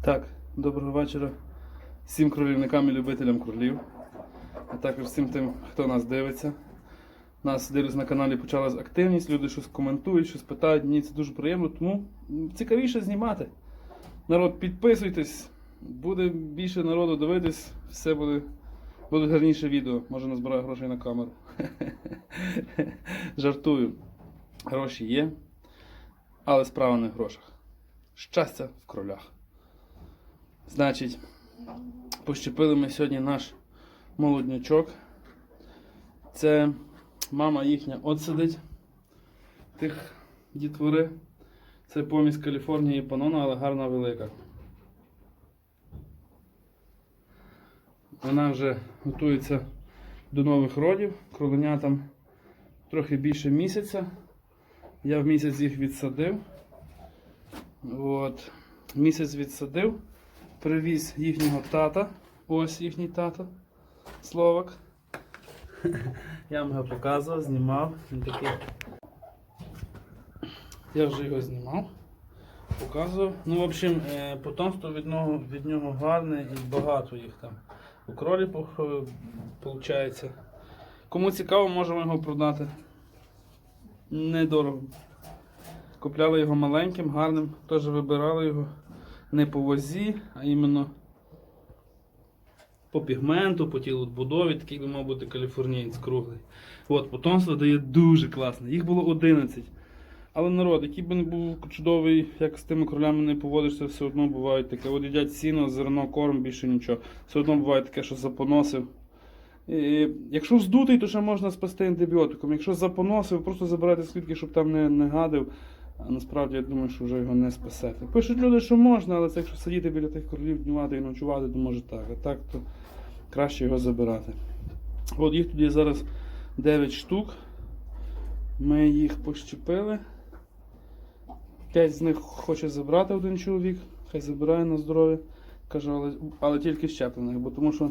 Так, доброго вечора всім кролівникам і любителям кролів, а також всім тим, хто нас дивиться. Нас дивлюсь на каналі почалась активність, люди щось коментують, щось питають. Мені це дуже приємно, тому цікавіше знімати. Народ, підписуйтесь, буде більше народу дивитись, все буде, буде гарніше відео. Може назбираю грошей на камеру. Жартую. Гроші є, але справа не в грошах. Щастя в кролях. Значить, пощепили ми сьогодні наш молоднячок. Це мама їхня от тих дітвори. Це помість Каліфорнії Панона, але гарна велика. Вона вже готується до нових родів. Кроленятам трохи більше місяця. Я в місяць їх відсадив. От. Місяць відсадив, привіз їхнього тата. Ось їхній тато. Словак. Я вам його показував, знімав. Він такий. Я вже його знімав, показував. Ну, в общем, е, потомство від нього, від нього гарне і багато їх там. У кролі виходить. Кому цікаво, можемо його продати. Недорого. Купляли його маленьким, гарним, теж вибирали його не по вазі, а іменно по пігменту, по тілобудові, такий би мав бути каліфорнієць круглий. От, потомство дає дуже класне. Їх було 11. Але народ, який би не був чудовий, як з тими кролями не поводишся, все одно буває таке. От їдять сіно, зерно, корм, більше нічого. Все одно буває таке, що запоносив. І, якщо здутий, то ще можна спасти антибіотиком. Якщо запоносив, просто забирайте слідки, щоб там не, не гадив. А насправді я думаю, що вже його не спасете. Пишуть люди, що можна, але це якщо сидіти біля тих королів, днювати і ночувати, то може так. А так, то краще його забирати. От їх тут зараз 9 штук. Ми їх пощепили. 5 з них хоче забрати один чоловік, хай забирає на здоров'я. Кажу, але, але тільки щеплених, бо тому що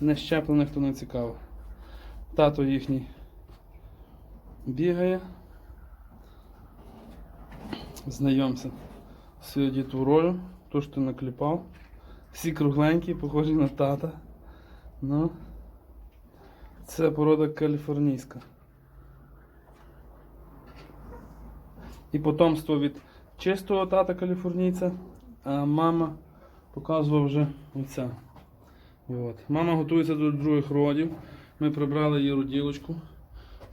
не щеплених то не цікаво. Тато їхній бігає. Знайомся з своєю дітворою, то що ти накліпав. Всі кругленькі, похожі на тата. Ну, це порода каліфорнійська. І потомство від чистого тата каліфорнійця, а мама показувала вже оця. От. Мама готується до других родів. Ми прибрали її роділочку,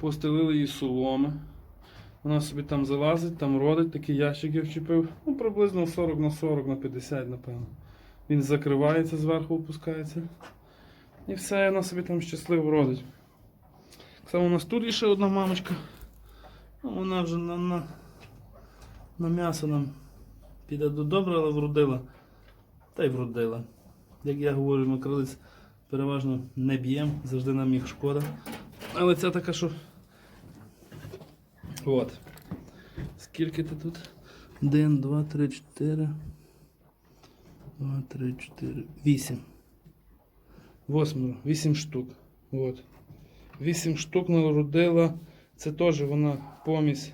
постелили її соломи. Вона собі там залазить, там родить, такі ящики вчепив. Ну, приблизно 40 на 40 на 50, напевно. Він закривається, зверху опускається. І все, вона собі там щасливо родить. Так само у нас тут ще одна мамочка. Ну, вона вже на, на, на м'ясо нам піде до добре, але вродила. Та й вродила. Як я говорю, ми кролиць переважно не б'ємо, завжди нам їх шкода. Але це така, що. От. Скільки ти тут? Один, два, три, чотири. Два, три, чотири. Вісім. Восьмеро. Вісім штук. От. Вісім штук народила. Це теж вона помість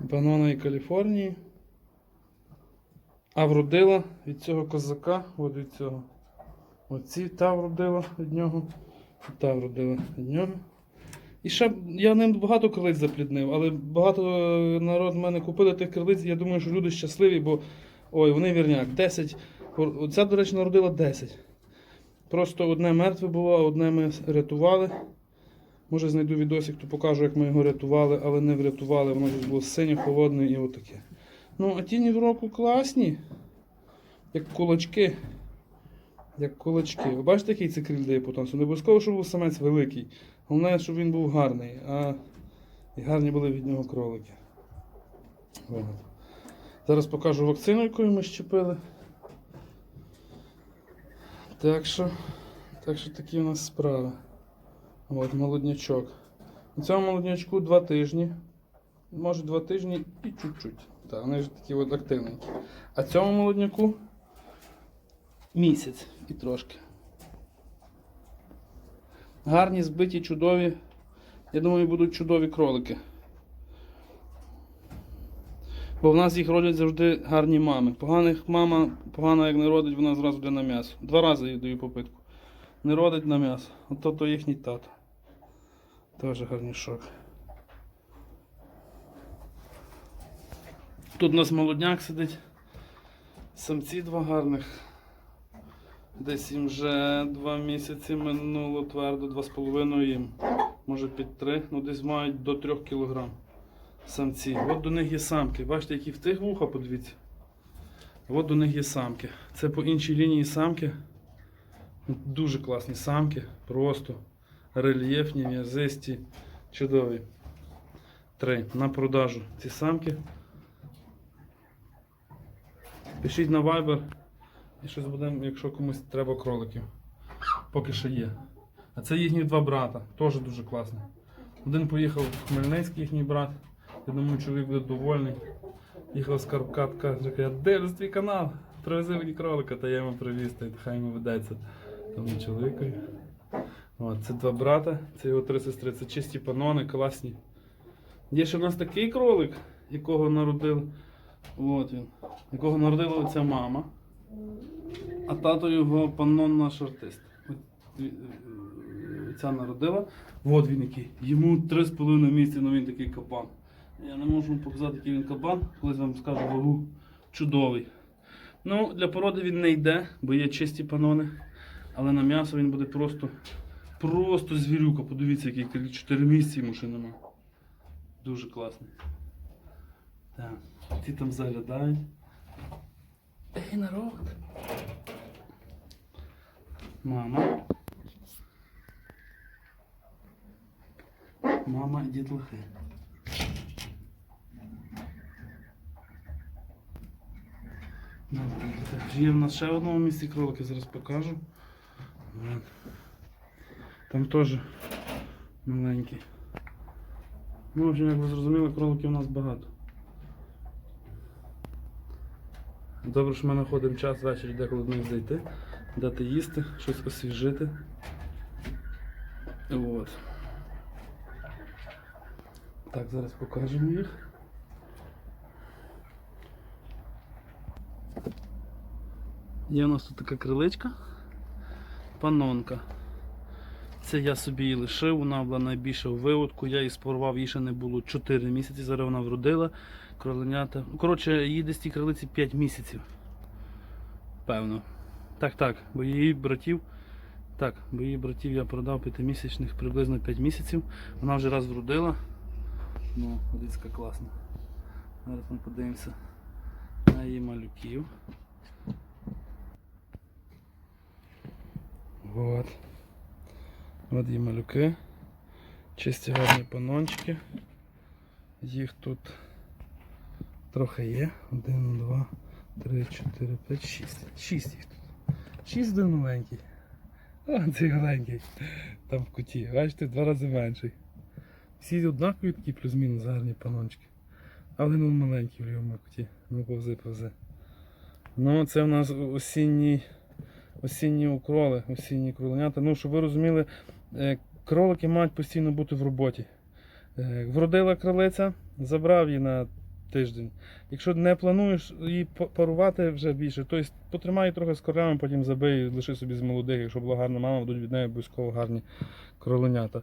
Банана і Каліфорнії. А вродила від цього козака, от від цього. Оці та вродила від нього, та вродила від нього. І ще я ним багато крилиць запліднив, але багато е, народ в мене купили тих крилиць, я думаю, що люди щасливі, бо ой, вони вірняк. 10. Оця, до речі, народила 10. Просто одне мертве було, одне ми рятували. Може знайду відосик, то покажу, як ми його рятували, але не врятували, воно тут було синє, холодне і отаке. Ну, а тіні в року класні. Як кулачки. Як кулачки. Ви бачите, який це криль дає потомство? Не обов'язково, щоб був самець великий. Головне, щоб він був гарний, а і гарні були від нього кролики. От. Зараз покажу вакцину, якою ми щепили. Так що, так що такі у нас справи. От, молоднячок. У цьому молоднячку два тижні. Може два тижні і чуть-чуть. Так, вони ж такі от активненькі. А цьому молодняку місяць і трошки. Гарні, збиті, чудові. Я думаю, будуть чудові кролики. Бо в нас їх родять завжди гарні мами. Поганих мама, погана як не родить, вона зразу йде на м'ясо. Два рази їй даю попитку. Не родить на м'ясо. Ото то їхній тато. Теж гарнішок. Тут у нас молодняк сидить. Самці два гарних. Десь їм вже два місяці минуло твердо, два з половиною їм. Може під три, ну десь мають до трьох кілограм. Самці. От до них є самки. Бачите, які в тих вуха, подивіться. От до них є самки. Це по іншій лінії самки. Дуже класні самки. Просто рельєфні, м'язисті, чудові. Три. На продажу ці самки. Пишіть на Viber. І щось будемо, якщо комусь треба кроликів. Поки що є. А це їхні два брата. Теж дуже класно. Один поїхав в Хмельницький, їхній брат. Я думаю, чоловік буде довольний. Їхав з Карпкат, каже, я дивлюсь твій канал. Привези мені кролика, та я йому привіз, та й хай йому ведеться. Тому чоловікові. От, це два брата, це його три сестри, це чисті панони, класні. Є ще в нас такий кролик, якого народили. От він. Якого народила оця мама. А тато його панон наш артист. Е, е, Ця народила. От він який. Йому 3,5 місяці, ну він такий кабан. Я не можу вам показати, який він кабан, колись вам скажу вагу. Чудовий. Ну, для породи він не йде, бо є чисті панони. Але на м'ясо він буде просто, просто звірюка. Подивіться, який 4 місяці йому ще нема. Дуже класний. Так, ті там заглядають. Ей, народ. Мама. Мама і дітлахи. Добре, так, Є в нас ще в одному місці кролики, зараз покажу. От. Там теж маленький. Ну, в общем, як ви зрозуміли, кроликів у нас багато. Добре, що ми знаходимо час ввечері деколи до них зайти, дати їсти, щось освіжити. От. Так, зараз покажемо їх. Є у нас тут така криличка, панонка. Це я собі її лишив, вона була найбільша у виводку, я її спорвав, їй ще не було 4 місяці, зараз вона вродила, кроленята. Коротше, їй десь ті крилиці 5 місяців. Певно. Так, так, бо її братів. Так, бо її братів я продав п'ятимісячних приблизно 5 місяців. Вона вже раз вродила. Ну, дивіться, класна. Зараз ми подивимося на її малюків. Вот. От є малюки. Чисті гарні панончики. Їх тут трохи є. Один, два, три, чотири, п'ять, шість. Шість їх тут. Шість один маленький. О, цей маленький. Там в куті. Бачите, в два рази менший. Всі однакові такі плюс-мінус гарні панончики. Але ну маленький в лівому куті. Ну повзи, повзи. Ну, це в нас осінній осінні укроли, осінні кроленята. Ну, щоб ви розуміли, кролики мають постійно бути в роботі. Е, Вродила кролиця, забрав її на тиждень. Якщо не плануєш її парувати вже більше, то потримай трохи з королями, потім забий, лиши собі з молодих, якщо була гарна мама, будуть від неї обов'язково гарні кроленята.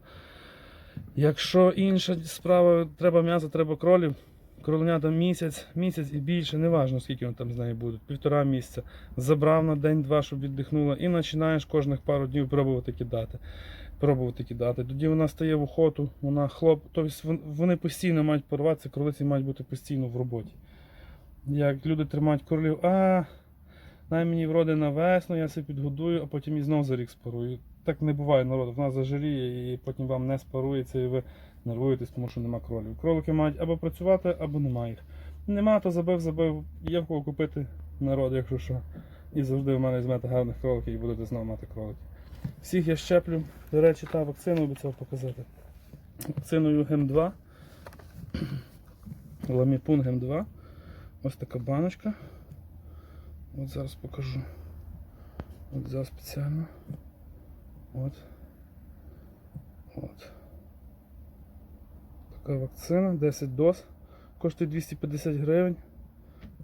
Якщо інша справа, треба м'ясо, треба кролів, кроленята місяць, місяць і більше, неважно скільки вони там з нею будуть, півтора місяця. Забрав на день-два, щоб віддихнула, і починаєш кожних пару днів пробувати кидати. Пробувати кидати. Тоді вона стає в охоту, вона хлоп. Тобто вони постійно мають порватися, кролиці мають бути постійно в роботі. Як люди тримають кролів, а най мені вроде на весну, я себе підгодую, а потім і знов за рік спарую. Так не буває народ, вона зажиріє і потім вам не спарується і ви нервуєтесь, тому що нема кролів. Кролики мають або працювати, або нема їх. Нема, то забив, забив, є в кого купити народ, якщо що. І завжди в мене візьмете гарних кроликів і будете знову мати кроликів. Всіх я щеплю. До речі, та вакцину обіцяв показати. Вакциною ГЕМ-2. Ламіпун ГЕМ-2. Ось така баночка. От зараз покажу. От зараз спеціально. От. От. Така вакцина, 10 доз. коштує 250 гривень.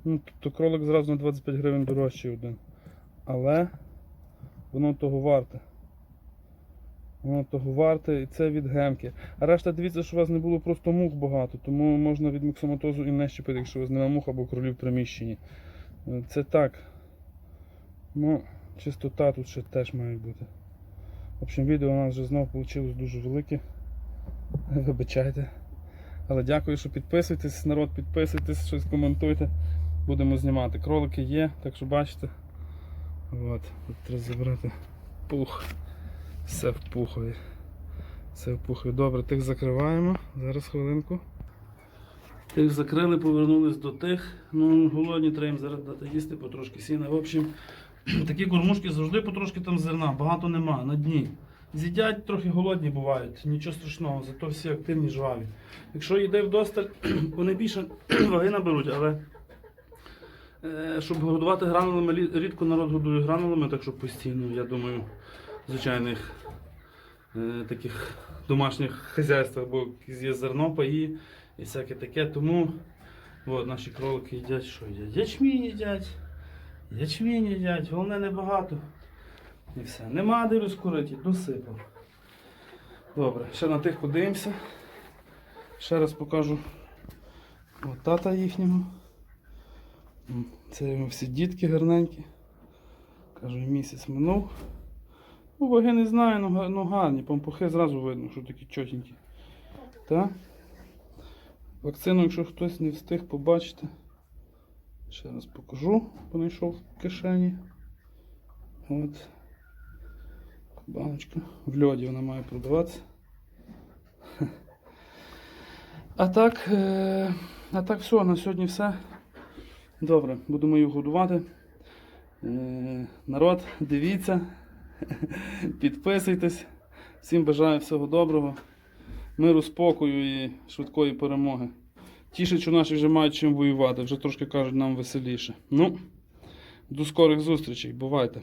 Ну, тобто кролик зразу на 25 гривень дорожчий один. Але воно того варте. Того варте і це від гемки. А решта дивіться, що у вас не було просто мух багато, тому можна від міксоматозу і не щепити, якщо у вас немає мух або кролів в приміщенні. Е, Це так. Ну, чистота тут ще теж має бути. В общем, відео у нас вже знову вийшло дуже велике. Вибачайте. Але дякую, що підписуєтесь, народ, підписуйтесь, щось коментуйте. Будемо знімати. Кролики є, так що бачите. От, треба забрати пух. Все в пухові. Все в пухові. Добре, тих закриваємо. Зараз хвилинку. Тих закрили, повернулись до тих. Ну, голодні треба їм зараз дати їсти потрошки сіна. В общем, такі кормушки завжди потрошки там зерна, багато нема, на дні. З'їдять трохи голодні бувають, нічого страшного, зато всі активні жваві. Якщо їде вдосталь, вони більше ваги наберуть, але е, щоб годувати гранулами, рідко народ годує гранулами, так що постійно, я думаю, звичайних таких домашніх хазяйствах, бо є зерно, паї і всяке таке. Тому от, наші кролики їдять, що їдять? Ячмінь їдять. Ячмінь їдять, головне небагато. І все. Нема де розкурити, досипав. Добре, ще на тих подивимося. Ще раз покажу от тата їхнього. Це його всі дітки гарненькі. Кажу, місяць минув. Ну, ваги не знаю, ну, ну гарні, пампухи зразу видно, що такі чотенькі. Так? Вакцину, якщо хтось не встиг побачити, ще раз покажу, бо знайшов в кишені. От. Баночка. В льоді вона має продаватися. А так, е, а так все, на сьогодні все. Добре, будемо їх годувати. Е, народ, дивіться, підписуйтесь. Всім бажаю всього доброго, миру, спокою і швидкої перемоги. Тіше, що наші вже мають чим воювати, вже трошки кажуть нам веселіше. Ну, до скорих зустрічей, бувайте.